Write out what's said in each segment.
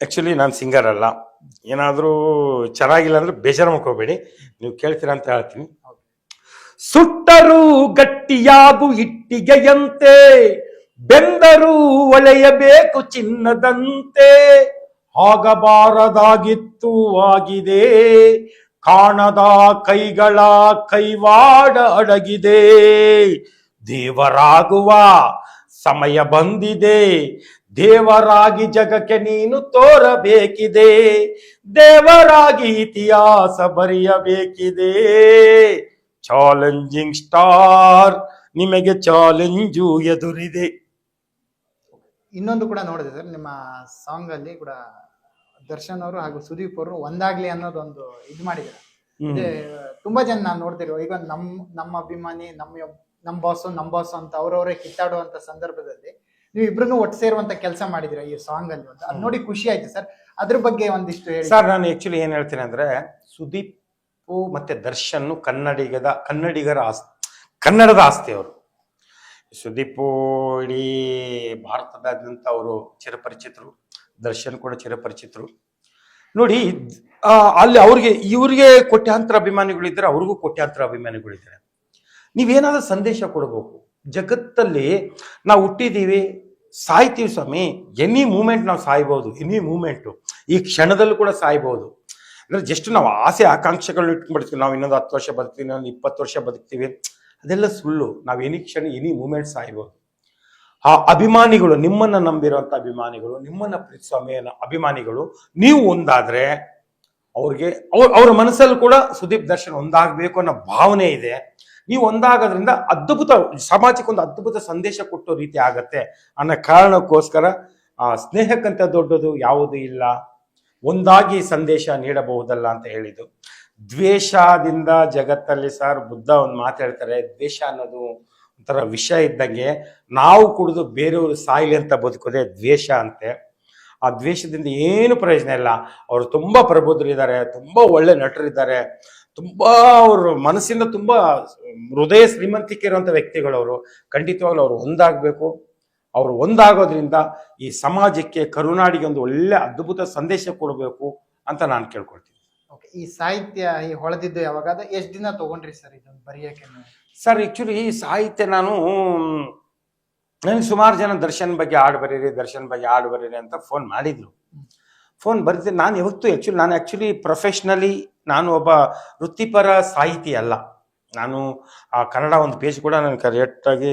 Actually ನಾನು singer ಅಲ್ಲ. ಏನಾದರೂ ಚೆನ್ನಾಗಿಲ್ಲ ಅಂದರೆ ಬೇಜಾರು ಮಾಡ್ಕೋಬೇಡಿ. ನೀವು ಕೇಳ್ತೀರಾ ಅಂತ ಹೇಳ್ತೀನಿ. ಸುಟ್ಟರೂ ಗಟ್ಟಿಯಾಗು ಇಟ್ಟಿಗೆಯಂತೆ ಬೆಂದರೂ ಒಳೆಯಬೇಕು ಚಿನ್ನದಂತೆ. ಆಗಬಾರದಾಗಿತ್ತು ಆಗಿದೆ, ಕಾಣದ ಕೈಗಳ ಕೈವಾಡ ಅಡಗಿದೆ. ದೇವರಾಗುವ ಸಮಯ ಬಂದಿದೆ ದೇವರಾಗಿ ಜಗಕ್ಕೆ ನೀನು ತೋರಬೇಕಿದೆ. ದೇವರಾಗಿ ಇತಿಹಾಸ ಬರೆಯಬೇಕಿದೆ. ಚಾಲೆಂಜಿಂಗ್ ಸ್ಟಾರ್ ನಿಮಗೆ ಚಾಲೆಂಜು ಎದುರಿದೆ. ಇನ್ನೊಂದು ಕೂಡ ನೋಡಿದೆ ಸರ್ ನಿಮ್ಮ ಸಾಂಗ್ ಅಲ್ಲಿ ಕೂಡ ದರ್ಶನ್ ಅವರು ಹಾಗೂ ಸುದೀಪ್ ಅವರು ಒಂದಾಗ್ಲಿ ಅನ್ನೋದೊಂದು ಇದು ಮಾಡಿದ್ದಾರೆ. ಇದೆ ತುಂಬಾ ಜನ ನಾನು ನೋಡ್ತಿರೋ ಈಗ ನಮ್ ನಮ್ಮ ಅಭಿಮಾನಿ ನಮ್ಮ ನಮ್ಮ ಬಾಸು ನಮ್ ಬಾಸು ಅಂತ ಅವ್ರವರೇ ಕಿತ್ತಾಡುವಂತ ಸಂದರ್ಭದಲ್ಲಿ ನೀವು ಇಬ್ರು ಒಟ್ಟು ಸೇರುವಂತ ಕೆಲಸ ಮಾಡಿದಿರ ಈ ಸಾಂಗ್ ಅಲ್ಲಿ ಅಂತ ಅದ್ ನೋಡಿ ಖುಷಿ ಆಯ್ತು ಸರ್. ಅದ್ರ ಬಗ್ಗೆ ಒಂದಿಷ್ಟು ಹೇಳಿ. ಸರ್ ನಾನು ಆಕ್ಚುಲಿ ಏನ್ ಹೇಳ್ತೀನಿ ಅಂದ್ರೆ ಸುದೀಪ್ ಮತ್ತೆ ದರ್ಶನ್ ಕನ್ನಡಿಗದ ಕನ್ನಡಿಗರ ಆಸ್ತಿ ಕನ್ನಡದ ಆಸ್ತಿ ಅವರು. ಸುದೀಪ್ ಇಡೀ ಭಾರತದಾದ್ಯಂತ ಅವರು ಚಿರಪರಿಚಿತರು ದರ್ಶನ್ ಕೂಡ ಚಿರಪರಿಚಿತರು. ನೋಡಿ ಅಲ್ಲಿ ಅವ್ರಿಗೆ ಇವ್ರಿಗೆ ಕೋಟ್ಯಾಂತರ ಅಭಿಮಾನಿಗಳಿದ್ದಾರೆ ಅವ್ರಿಗೂ ಕೋಟ್ಯಾಂತರ ಅಭಿಮಾನಿಗಳಿದ್ದಾರೆ. ನೀವೇನಾದ್ರೂ ಸಂದೇಶ ಕೊಡಬೇಕು. ಜಗತ್ತಲ್ಲಿ ನಾವು ಹುಟ್ಟಿದ್ದೀವಿ ಸಾಯ್ತೀವಿ ಸ್ವಾಮಿ. ಎನಿ ಮೂಮೆಂಟ್ ನಾವು ಸಾಯ್ಬೋದು ಎನಿ ಮೂಮೆಂಟು. ಈ ಕ್ಷಣದಲ್ಲೂ ಕೂಡ ಸಾಯ್ಬೋದು. ಅಂದ್ರೆ ಜಸ್ಟ್ ನಾವು ಆಸೆ ಆಕಾಂಕ್ಷೆಗಳು ಇಟ್ಕೊಂಡ್ಬಿಡ್ತೀವಿ ನಾವು ಇನ್ನೊಂದು ಹತ್ತು ವರ್ಷ ಬದುಕ್ತೀವಿ, ಇನ್ನೊಂದು ಇಪ್ಪತ್ತು ವರ್ಷ ಬದುಕ್ತೀವಿ. ಅದೆಲ್ಲ ಸುಳ್ಳು. ನಾವು ಎನಿ ಕ್ಷಣ ಎನಿ ಮೂಮೆಂಟ್ ಸಾಯ್ಬೋದು. ಆ ಅಭಿಮಾನಿಗಳು, ನಿಮ್ಮನ್ನ ನಂಬಿರುವಂತ ಅಭಿಮಾನಿಗಳು, ನಿಮ್ಮನ್ನ ಪ್ರೀತಿಸುವ ಅಭಿಮಾನಿಗಳು, ನೀವು ಒಂದಾದರೆ ಅವ್ರಿಗೆ, ಅವ್ರ ಅವ್ರ ಮನಸ್ಸಲ್ಲಿ ಕೂಡ ಸುದೀಪ್ ದರ್ಶನ್ ಒಂದಾಗಬೇಕು ಅನ್ನೋ ಭಾವನೆ ಇದೆ. ನೀವು ಒಂದಾಗೋದ್ರಿಂದ ಅದ್ಭುತ ಸಮಾಜಕ್ಕೆ ಒಂದು ಅದ್ಭುತ ಸಂದೇಶ ಕೊಟ್ಟೋ ರೀತಿ ಆಗತ್ತೆ ಅನ್ನೋ ಕಾರಣಕ್ಕೋಸ್ಕರ, ಆ, ಸ್ನೇಹಕ್ಕಂತ ದೊಡ್ಡದು ಯಾವುದೂ ಇಲ್ಲ. ಒಂದಾಗಿ ಸಂದೇಶ ನೀಡಬಹುದಲ್ಲ ಅಂತ ಹೇಳಿದ್ದು. ದ್ವೇಷದಿಂದ ಜಗತ್ತಲ್ಲಿ ಸರ್ ಬುದ್ಧ ಒಂದು ಮಾತು ಹೇಳ್ತಾರೆ, ದ್ವೇಷ ಅನ್ನೋದು ಒಂಥರ ವಿಷ ಇದ್ದಂಗೆ ನಾವು ಕುಡಿದು ಬೇರೆಯವರು ಸಾಯಿಲಿ ಅಂತ ಬದುಕೋದೇ ದ್ವೇಷ ಅಂತೆ. ಆ ದ್ವೇಷದಿಂದ ಏನು ಪ್ರಯೋಜನ ಇಲ್ಲ. ಅವರು ತುಂಬ ಪ್ರಬುದ್ಧರಿದ್ದಾರೆ, ತುಂಬ ಒಳ್ಳೆ ನಟರಿದ್ದಾರೆ ತುಂಬಾ ಅವರು ಮನಸ್ಸಿಂದ ತುಂಬಾ ಹೃದಯ ಶ್ರೀಮಂತಿಕೆ ಇರುವಂತ ವ್ಯಕ್ತಿಗಳು ಅವರು. ಖಂಡಿತವಾಗ್ಲೂ ಅವರು ಒಂದಾಗಬೇಕು. ಅವರು ಒಂದಾಗೋದ್ರಿಂದ ಈ ಸಮಾಜಕ್ಕೆ ಕರುನಾಡಿಗೆ ಒಂದು ಒಳ್ಳೆ ಅದ್ಭುತ ಸಂದೇಶ ಕೊಡಬೇಕು ಅಂತ ನಾನು ಕೇಳ್ಕೊಳ್ತೀನಿ. ಓಕೆ ಈ ಸಾಹಿತ್ಯ ಈ ಹೊಳೆದಿದ್ದು ಯಾವಾಗ ಎಷ್ಟು ದಿನ ತಗೊಂಡ್ರಿ ಸರ್ ಇದನ್ನು ಬರೆಯಕ್ಕೆ ಸರ್ ಆಕ್ಚುಲಿ ಈ ಸಾಹಿತ್ಯ ನಾನು ನಾನು ಸುಮಾರು ಜನ ದರ್ಶನ್ ಬಗ್ಗೆ ಹಾಡು ಬರೀರಿ ದರ್ಶನ್ ಬಗ್ಗೆ ಹಾಡು ಬರೀರಿ ಅಂತ ಫೋನ್ ಮಾಡಿದ್ರು. ಫೋನ್ ಬರೀತೀನಿ ನಾನು ಯಾವತ್ತೂ ಆ್ಯಕ್ಚುಲಿ ನಾನು ಆ್ಯಕ್ಚುಲಿ ಪ್ರೊಫೆಷ್ನಲಿ ನಾನು ಒಬ್ಬ ವೃತ್ತಿಪರ ಸಾಹಿತಿ ಅಲ್ಲ. ನಾನು ಆ ಕನ್ನಡ ಒಂದು ಪೇಜ್ ಕೂಡ ನಾನು ಕರೆಕ್ಟಾಗಿ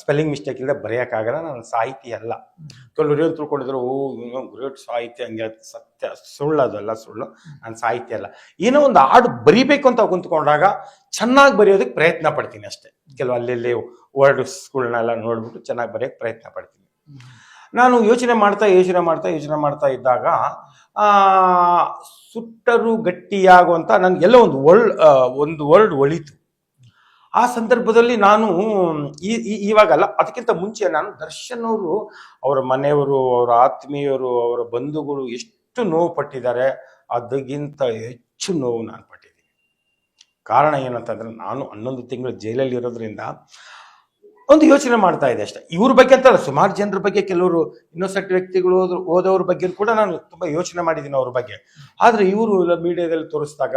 ಸ್ಪೆಲ್ಲಿಂಗ್ ಮಿಸ್ಟೇಕ್ ಇಲ್ಲದೆ ಬರೆಯೋಕ್ಕಾಗಲ್ಲ. ನಾನು ಸಾಹಿತಿ ಅಲ್ಲ. ಕೆಲವರು ತಿಳ್ಕೊಂಡಿದ್ರು, ಓ ಇನ್ನೊಂದು ಗ್ರೇಟ್ ಸಾಹಿತ್ಯ ಹಂಗೆ ಸತ್ಯ, ಸುಳ್ಳು ಅದಲ್ಲ ಸುಳ್ಳು. ನಾನು ಸಾಹಿತ್ಯ ಅಲ್ಲ. ಏನೋ ಒಂದು ಹಾಡು ಬರಿಬೇಕು ಅಂತ ಕುಂತ್ಕೊಂಡಾಗ ಚೆನ್ನಾಗಿ ಬರೆಯೋದಕ್ಕೆ ಪ್ರಯತ್ನ ಪಡ್ತೀನಿ ಅಷ್ಟೇ. ಕೆಲವು ಅಲ್ಲಿ ವರ್ಡ್ಸ್ಗಳನ್ನೆಲ್ಲ ನೋಡ್ಬಿಟ್ಟು ಚೆನ್ನಾಗಿ ಬರೆಯೋಕ್ಕೆ ಪ್ರಯತ್ನ ಪಡ್ತೀನಿ. ನಾನು ಯೋಚನೆ ಮಾಡ್ತಾ ಯೋಚನೆ ಮಾಡ್ತಾ ಯೋಚನೆ ಮಾಡ್ತಾ ಇದ್ದಾಗ ಸುಟ್ಟರು ಗಟ್ಟಿಯಾಗುವಂಥ ನನಗೆ ಎಲ್ಲ ಒಂದು ವರ್ಡ್ ಒಂದು ವರ್ಡ್ ಒಳಿತು. ಆ ಸಂದರ್ಭದಲ್ಲಿ ನಾನು, ಈ- ಈ- ಇವಾಗಲ್ಲ, ಅದಕ್ಕಿಂತ ಮುಂಚೆ ನಾನು ದರ್ಶನ್ ಅವರು ಅವರ ಮನೆಯವರು, ಅವರ ಆತ್ಮೀಯರು, ಅವರ ಬಂಧುಗಳು ಎಷ್ಟು ನೋವು ಪಟ್ಟಿದ್ದಾರೆ, ಅದಕ್ಕಿಂತ ಹೆಚ್ಚು ನೋವು ನಾನು ಪಟ್ಟಿದ್ದೀನಿ. ಕಾರಣ ಏನಂತಂದ್ರೆ, ನಾನು ಹನ್ನೊಂದು ತಿಂಗಳು ಜೈಲಲ್ಲಿ ಇರೋದ್ರಿಂದ ಒಂದು ಯೋಚನೆ ಮಾಡ್ತಾ ಇದೆ ಅಷ್ಟೇ. ಇವ್ರ ಬಗ್ಗೆ ಅಂತ ಸುಮಾರು ಜನರ ಬಗ್ಗೆ ಕೆಲವರು ಇನ್ನೊಸೆಂಟ್ ವ್ಯಕ್ತಿಗಳು ಹೋದವ್ರ ಬಗ್ಗೆ ಕೂಡ ನಾನು ತುಂಬಾ ಯೋಚನೆ ಮಾಡಿದ್ದೀನಿ ಅವ್ರ ಬಗ್ಗೆ. ಆದ್ರೆ ಇವರು ಮೀಡಿಯಾದಲ್ಲಿ ತೋರಿಸಿದಾಗ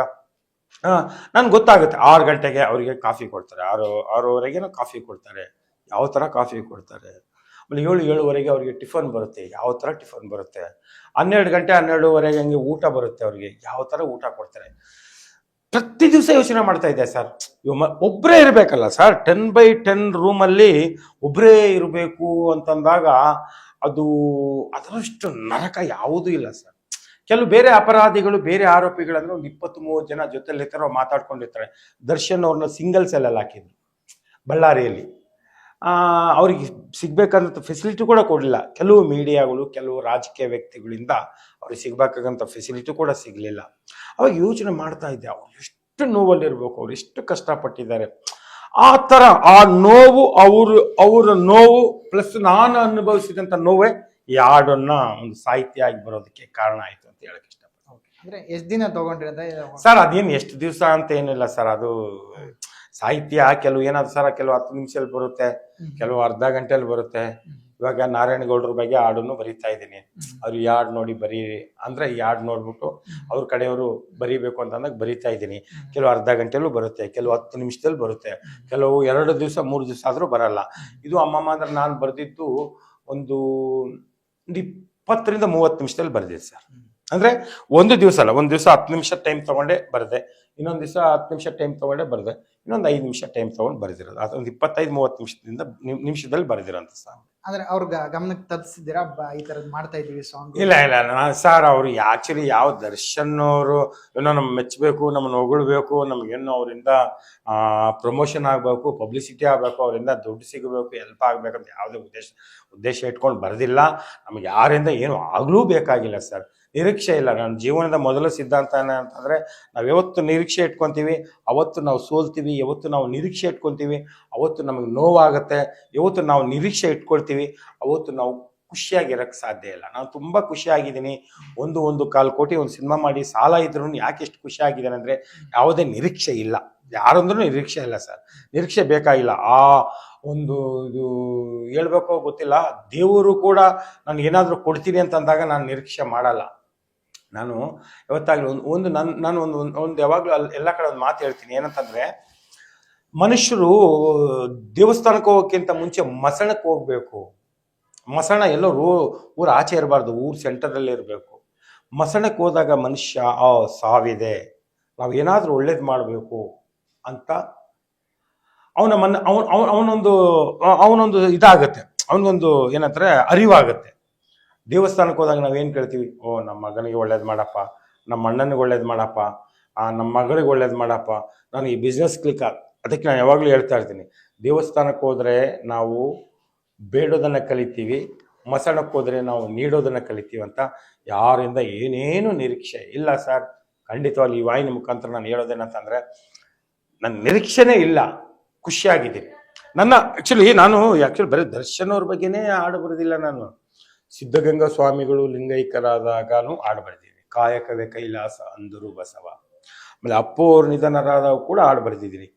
ನನ್ಗೆ ಗೊತ್ತಾಗುತ್ತೆ, ಆರು ಗಂಟೆಗೆ ಅವರಿಗೆ ಕಾಫಿ ಕೊಡ್ತಾರೆ, ಆರು, ಆರೂವರೆಗೇನೋ ಕಾಫಿ ಕೊಡ್ತಾರೆ, ಯಾವ ಥರ ಕಾಫಿ ಕೊಡ್ತಾರೆ. ಆಮೇಲೆ ಏಳು, ಏಳುವರೆಗೆ ಅವರಿಗೆ ಟಿಫನ್ ಬರುತ್ತೆ, ಯಾವ ಥರ ಟಿಫನ್ ಬರುತ್ತೆ. ಹನ್ನೆರಡು ಗಂಟೆ, ಹನ್ನೆರಡುವರೆಗೆ ಹಂಗೆ ಊಟ ಬರುತ್ತೆ ಅವರಿಗೆ, ಯಾವ ಥರ ಊಟ ಕೊಡ್ತಾರೆ. ಪ್ರತಿ ದಿವಸ ಯೋಚನೆ ಮಾಡ್ತಾ ಇದ್ದೆ, ಸರ್ ಒಬ್ಬರೇ ಇರಬೇಕಲ್ಲ, ಸರ್. ಟೆನ್ ಬೈ ಟೆನ್ ರೂಮಲ್ಲಿ ಒಬ್ಬರೇ ಇರಬೇಕು ಅಂತಂದಾಗ ಅದು, ಅದರಷ್ಟು ನರಕ ಯಾವುದೂ ಇಲ್ಲ, ಸರ್. ಕೆಲವು ಬೇರೆ ಅಪರಾಧಿಗಳು, ಬೇರೆ ಆರೋಪಿಗಳಂದ್ರೆ ಒಂದು ಇಪ್ಪತ್ತು ಮೂವತ್ತು ಜನ ಜೊತೆಲಿರ್ತಾರೆ ಮಾತಾಡ್ಕೊಂಡಿರ್ತಾರೆ. ದರ್ಶನ್ ಅವ್ರನ್ನ ಸಿಂಗಲ್ ಸೆಲ್ಲಲ್ಲಿ ಹಾಕಿದ್ರು, ಬಳ್ಳಾರಿಯಲ್ಲಿ. ಅವ್ರಿಗೆ ಸಿಗ್ಬೇಕಂತ ಫೆಸಿಲಿಟಿ ಕೂಡ ಕೊಡಲಿಲ್ಲ. ಕೆಲವು ಮೀಡಿಯಾಗಳು ಕೆಲವು ರಾಜಕೀಯ ವ್ಯಕ್ತಿಗಳಿಂದ ಅವ್ರಿಗೆ ಸಿಗ್ಬೇಕಾಗಂತ ಫೆಸಿಲಿಟಿ ಕೂಡ ಸಿಗಲಿಲ್ಲ. ಅವಾಗ ಯೋಚನೆ ಮಾಡ್ತಾ ಇದ್ದೆ ಅವ್ರು ಎಷ್ಟು ನೋವಲ್ಲಿರ್ಬೇಕು ಅವ್ರು ಎಷ್ಟು ಕಷ್ಟಪಟ್ಟಿದ್ದಾರೆ. ಆ ಥರ ಆ ನೋವು ಅವರು ಅವರ ನೋವು ಪ್ಲಸ್ ನಾನು ಅನುಭವಿಸಿದಂಥ ನೋವೇ ಈ ಹಾಡನ್ನ ಒಂದು ಸಾಹಿತ್ಯ ಆಗಿ ಬರೋದಕ್ಕೆ ಕಾರಣ ಆಯಿತು ಅಂತ ಹೇಳಕ್ಕೆ ಅಂದ್ರೆ ಎಷ್ಟು ದಿನ ತಗೊಂಡ್ರಿ ಸರ್ ಅದೇನು ಎಷ್ಟು ದಿವಸ ಅಂತ ಏನಿಲ್ಲ ಸರ್ ಅದು ಸಾಹಿತ್ಯ ಕೆಲವು ಏನಾದ್ರು ಸರ್ ಕೆಲವು ಹತ್ತು ನಿಮಿಷದಲ್ಲಿ ಬರುತ್ತೆ ಕೆಲವು ಅರ್ಧ ಗಂಟೆಯಲ್ಲಿ ಬರುತ್ತೆ. ಇವಾಗ ನಾರಾಯಣಗೌಡ್ರ ಬಗ್ಗೆ ಹಾಡನ್ನು ಬರಿತಾ ಇದ್ದೀನಿ. ಅವ್ರು ಈ ನೋಡಿ ಬರೀರಿ. ಅಂದ್ರೆ ಈ ಹಾಡು ನೋಡ್ಬಿಟ್ಟು ಅವ್ರ ಕಡೆಯವರು ಬರೀಬೇಕು ಅಂತ ಅಂದಾಗ ಬರಿತಾ ಇದ್ದೀನಿ. ಕೆಲವು ಅರ್ಧ ಗಂಟೆಲೂ ಬರುತ್ತೆ, ಕೆಲವು ಹತ್ತು ನಿಮಿಷದಲ್ಲಿ ಬರುತ್ತೆ, ಕೆಲವು ಎರಡು ದಿವಸ, ಮೂರು ದಿವಸ ಆದರೂ ಬರಲ್ಲ. ಇದು ಅಮ್ಮಮ್ಮ ಅಂದ್ರೆ ನಾನು ಬರೆದಿದ್ದು ಒಂದು ಒಂದು ಇಪ್ಪತ್ತರಿಂದ ಮೂವತ್ತು ನಿಮಿಷದಲ್ಲಿ ಬರೆದಿದ್ದೆ ಸರ್. ಅಂದ್ರೆ ಒಂದು ದಿವಸ ಅಲ್ಲ ಒಂದು ದಿವಸ ಹತ್ತು ನಿಮಿಷ ಟೈಮ್ ತಗೊಂಡೆ ಬರದೆ ಇನ್ನೊಂದು ದಿವಸ ಹತ್ತು ನಿಮಿಷ ಟೈಮ್ ತಗೊಂಡೆ ಬರದೆ ಇನ್ನೊಂದು ಐದು ನಿಮಿಷ ಟೈಮ್ ತಗೊಂಡು ಬರೆದಿರೋದು. ಅದೊಂದು ಇಪ್ಪತ್ತೈದು ಮೂವತ್ತು ನಿಮಿಷದಿಂದ ನಿಮ್- ನಿಮಿಷದಲ್ಲಿ ಬರೆದಿರೋಂಥ ಸಾಂಗ್ ಅಂದ್ರೆ ಅವ್ರ ಗಮನಕ್ಕೆ ತಪ್ಪಿಸಿದ್ದೀರಾ ಈ ತರದ್ ಮಾಡ್ತಾ ಇದೀವಿ ಸಾಂಗ್ ಇಲ್ಲ ಇಲ್ಲ ನಾನು ಸರ್ ಅವರು ಆಕ್ಚುಲಿ ಯಾವ ದರ್ಶನ್ ಅವರು ಏನೋ ನಮ್ಮ ಮೆಚ್ಚಬೇಕು ನಮ್ಮನ್ನು ಹೊಗಳ್ಬೇಕು ನಮ್ಗೇನೋ ಅವರಿಂದ ಪ್ರಮೋಷನ್ ಆಗಬೇಕು ಪಬ್ಲಿಸಿಟಿ ಆಗಬೇಕು ಅವರಿಂದ ದುಡ್ಡು ಸಿಗಬೇಕು ಹೆಲ್ಪ್ ಅಂತ ಯಾವುದೇ ಉದ್ದೇಶ ಉದ್ದೇಶ ಇಟ್ಕೊಂಡು ಬರೆದಿಲ್ಲ. ನಮ್ಗೆ ಯಾರಿಂದ ಏನು ಆಗಲೂ ಬೇಕಾಗಿಲ್ಲ ಸರ್. ನಿರೀಕ್ಷೆ ಇಲ್ಲ. ನನ್ನ ಜೀವನದ ಮೊದಲ ಸಿದ್ಧಾಂತ ಅಂತಂದರೆ, ನಾವು ಯಾವತ್ತು ನಿರೀಕ್ಷೆ ಇಟ್ಕೊತೀವಿ, ಅವತ್ತು ನಾವು ಸೋಲ್ತೀವಿ, ಯಾವತ್ತು ನಾವು ನಿರೀಕ್ಷೆ ಇಟ್ಕೊತೀವಿ, ಅವತ್ತು ನಮಗೆ ನೋವಾಗುತ್ತೆ, ಯಾವತ್ತು ನಾವು ನಿರೀಕ್ಷೆ ಇಟ್ಕೊಳ್ತೀವಿ, ಅವತ್ತು ನಾವು ಖುಷಿಯಾಗಿರೋಕ್ಕೆ ಸಾಧ್ಯ ಇಲ್ಲ. ನಾನು ತುಂಬ ಖುಷಿಯಾಗಿದ್ದೀನಿ ಒಂದು ಒಂದು ಕಾಲು ಕೋಟಿ ಒಂದು ಸಿನಿಮಾ ಮಾಡಿ ಸಾಲ ಇದ್ರೂ ಯಾಕೆ ಎಷ್ಟು ಖುಷಿಯಾಗಿದ್ದೇನೆ ಅಂದರೆ, ಯಾವುದೇ ನಿರೀಕ್ಷೆ ಇಲ್ಲ. ಯಾರಂದ್ರೂ ನಿರೀಕ್ಷೆ ಇಲ್ಲ ಸರ್. ನಿರೀಕ್ಷೆ ಬೇಕಾಗಿಲ್ಲ. ಆ ಒಂದು ಇದು ಹೇಳ್ಬೇಕೋ ಗೊತ್ತಿಲ್ಲ. ದೇವರು ಕೂಡ ನಾನು ಏನಾದರೂ ಕೊಡ್ತೀನಿ ಅಂತಂದಾಗ ನಾನು ನಿರೀಕ್ಷೆ ಮಾಡಲ್ಲ. ನಾನು ಯಾವತ್ತಾಗಲಿ ಒಂದು ಒಂದು ನನ್ನ ನಾನು ಒಂದು, ಒಂದು- ಯಾವಾಗಲೂ ಅಲ್ಲಿ ಎಲ್ಲ ಕಡೆ ಒಂದು ಮಾತು ಹೇಳ್ತೀನಿ. ಏನಂತಂದರೆ, ಮನುಷ್ಯರು ದೇವಸ್ಥಾನಕ್ಕೆ ಹೋಗೋಕ್ಕಿಂತ ಮುಂಚೆ ಮಸಣಕ್ಕೆ ಹೋಗಬೇಕು. ಮಸಣ ಎಲ್ಲರೂ ಊರ ಆಚೆ ಇರಬಾರ್ದು, ಊರು ಸೆಂಟರಲ್ಲೇ ಇರಬೇಕು. ಮಸಣಕ್ಕೆ ಹೋದಾಗ ಮನುಷ್ಯ, ಆ, ಸಾವಿದೆ. ನಾವು ಏನಾದರೂ ಒಳ್ಳೇದು ಮಾಡಬೇಕು ಅಂತ ಅವನ ಮನ, ಅವನ ಅವನೊಂದು ಅವನೊಂದು ಇದಾಗುತ್ತೆ. ಅವನಿಗೊಂದು ಏನಂತಾರೆ, ಅರಿವಾಗತ್ತೆ. ದೇವಸ್ಥಾನಕ್ಕೆ ಹೋದಾಗ ನಾವೇನು ಕೇಳ್ತೀವಿ? ಓ ನಮ್ಮ ಮಗನಿಗೆ ಒಳ್ಳೇದು ಮಾಡಪ್ಪ ನಮ್ಮ ಅಣ್ಣನಿಗೆ ಒಳ್ಳೇದು ಮಾಡಪ್ಪ ನಮ್ಮ ಮಗಳಿಗೆ ಒಳ್ಳೇದು ಮಾಡಪ್ಪ. ನಾನು ಈ ಬಿಸ್ನೆಸ್ ಕ್ಲಿಕ್ ಅದಕ್ಕೆ ನಾನು ಯಾವಾಗಲೂ ಹೇಳ್ತಾ ಇರ್ತೀನಿ. ದೇವಸ್ಥಾನಕ್ಕೆ ಹೋದರೆ ನಾವು ಬೇಡೋದನ್ನ ಕಲಿತೀವಿ, ಮಸಣಕ್ಕೆ ಹೋದರೆ ನಾವು ನೀಡೋದನ್ನ ಕಲಿತೀವಿ ಅಂತ ಯಾರಿಂದ ಏನೇನು ನಿರೀಕ್ಷೆ ಇಲ್ಲ ಸರ್. ಖಂಡಿತವಾಗಿ ಈ ವಾಯಿನ ಮುಖಾಂತರ ನಾನು ಹೇಳೋದೇನಂತಂದರೆ ನನ್ನ ನಿರೀಕ್ಷೆನೇ ಇಲ್ಲ, ಖುಷಿಯಾಗಿದ್ದೀನಿ. ನನ್ನ ಆ್ಯಕ್ಚುಲಿ ನಾನು ಆ್ಯಕ್ಚುಲಿ ಬರೀ ದರ್ಶನ್ ಅವ್ರ ಬಗ್ಗೆನೇ ಹಾಡು ಬರೋದಿಲ್ಲ ನಾನು. ಸಿದ್ಧಗಂಗಾ ಸ್ವಾಮಿಗಳು ಲಿಂಗೈಕ್ಯರಾದಾಗನೂ ಹಾಡು ಬರೆದಿದ್ದೀನಿ ಕಾಯಕವೇ ಕೈಲಾಸ ಅಂದರು ಬಸವ. ಆಮೇಲೆ ಅಪ್ಪು ಅವರು ನಿಧನರಾದಾಗ ಕೂಡ ಹಾಡು ಬರೆದಿದ್ದೀನಿ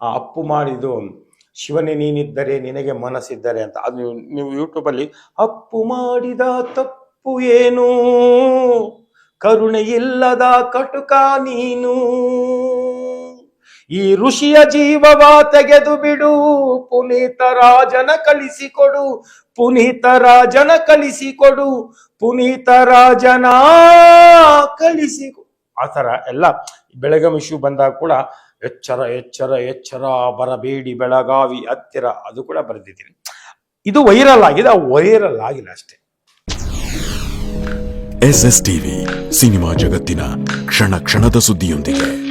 ಆ ಅಪ್ಪು ಮಾಡಿದ್ದು, ಶಿವನೇ ನೀನಿದ್ದರೆ ನಿನಗೆ ಮನಸ್ಸಿದ್ದರೆ ಅಂತ. ಅದು ನೀವು ನೀವು ಯೂಟ್ಯೂಬಲ್ಲಿ ಅಪ್ಪು ಮಾಡಿದ ತಪ್ಪು ಏನು? ಕರುಣೆ ಇಲ್ಲದ ಕಟುಕ ನೀನು. ಈ ಋಷಿಯ ಜೀವವ ತೆಗೆದು ಬಿಡು. ಪುನೀತ ರಾಜನ ಕಲಿಸಿಕೊಡು. ಪುನೀತ ರಾಜನ ಕಲಿಸಿಕೊಡು. ಪುನೀತ ರಾಜನ ಕಲಿಸಿ ಆ ಥರ ಎಲ್ಲ ಇಶ್ಯೂ ಬಂದಾಗ ಕೂಡ ಎಚ್ಚರ ಎಚ್ಚರ ಎಚ್ಚರ, ಬರಬೇಡಿ ಬೆಳಗಾವಿ ಹತ್ತಿರ ಅದು ಕೂಡ ಬರೆದಿದ್ದೀನಿ. ಇದು ವೈರಲ್ ಆಗಿದೆ, ಆ ವೈರಲ್ ಆಗಿಲ್ಲ ಅಷ್ಟೇ. ಎಸ್ ಎಸ್ ಟಿವಿ ಸಿನಿಮಾ ಜಗತ್ತಿನ ಕ್ಷಣ ಕ್ಷಣದ ಸುದ್ದಿಯೊಂದಿಗೆ.